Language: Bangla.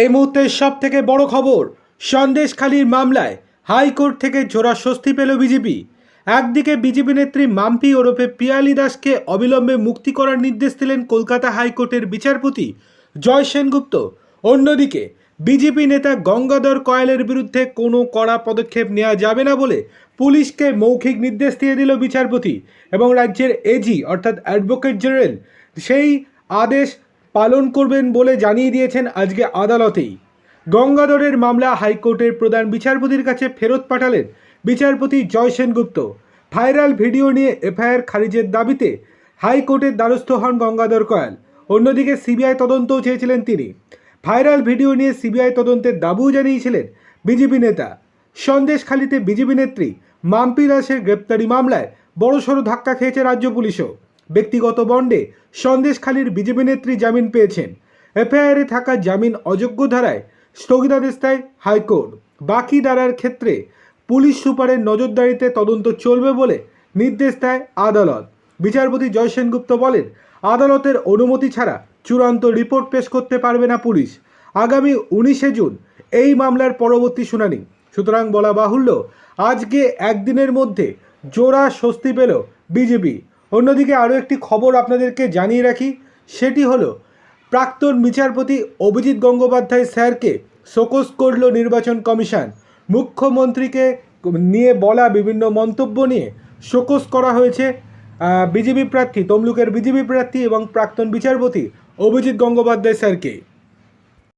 এই মুহূর্তের সব থেকে বড় খবর, সন্দেশখালীর মামলায় হাইকোর্ট থেকে জোড়া স্বস্তি পেল বিজেপি। একদিকে বিজেপি নেত্রী মাম্পি ওরফে পিয়ালি দাসকে অবিলম্বে মুক্তি করার নির্দেশ দিলেন কলকাতা হাইকোর্টের বিচারপতি জয় সেনগুপ্ত। অন্যদিকে, বিজেপি নেতা গঙ্গাধর কয়েলের বিরুদ্ধে কোনো কড়া পদক্ষেপ নেওয়া যাবে না বলে পুলিশকে মৌখিক নির্দেশ দিয়ে দিল বিচারপতি এবং রাজ্যের এজি অর্থাৎ অ্যাডভোকেট জেনারেল, সেই আদেশ পালন করবেন বলে জানিয়ে দিয়েছেন আজকে আদালতেই। গঙ্গাধরের মামলা হাইকোর্টের প্রধান বিচারপতির কাছে ফেরত পাঠালেন বিচারপতি জয় সেনগুপ্ত। ভাইরাল ভিডিও নিয়ে এফআইআর খারিজের দাবিতে হাইকোর্টের দ্বারস্থ হন গঙ্গাধর কয়াল। অন্যদিকে সিবিআই তদন্তও চেয়েছিলেন তিনি। ভাইরাল ভিডিও নিয়ে সিবিআই তদন্তের দাবিও জানিয়েছিলেন বিজেপি নেতা। সন্দেশখালীতে বিজেপি নেত্রী মাম্পি দাসের গ্রেপ্তারি মামলায় বড়সড় ধাক্কা খেয়েছে রাজ্য পুলিশও। ব্যক্তিগত বন্ডে সন্দেশখালীর বিজেপি নেত্রী জামিন পেয়েছেন। এফআইআরে থাকা জামিন অযোগ্য ধারায় স্থগিতাদেশ দেয় হাইকোর্ট। বাকি ধারার ক্ষেত্রে পুলিশ সুপারের নজরদারিতে তদন্ত চলবে বলে নির্দেশ দেয় আদালত। বিচারপতি জয় সেনগুপ্ত বলেন, আদালতের অনুমতি ছাড়া চূড়ান্ত রিপোর্ট পেশ করতে পারবে না পুলিশ। আগামী উনিশে জুন এই মামলার পরবর্তী শুনানি। সুতরাং বলা বাহুল্য, আজকে একদিনের মধ্যে জোড়া স্বস্তি পেল বিজেপি। অন্যদিকে আরও একটি খবর আপনাদেরকে জানিয়ে রাখি, সেটি হলো, প্রাক্তন বিচারপতি অভিজিৎ গঙ্গোপাধ্যায় স্যারকে শোকস করল নির্বাচন কমিশন। মুখ্যমন্ত্রীকে নিয়ে বলা বিভিন্ন মন্তব্য নিয়ে শোকস করা হয়েছে বিজেপি প্রার্থী, তমলুকের বিজেপি প্রার্থী এবং প্রাক্তন বিচারপতি অভিজিৎ গঙ্গোপাধ্যায় স্যারকে।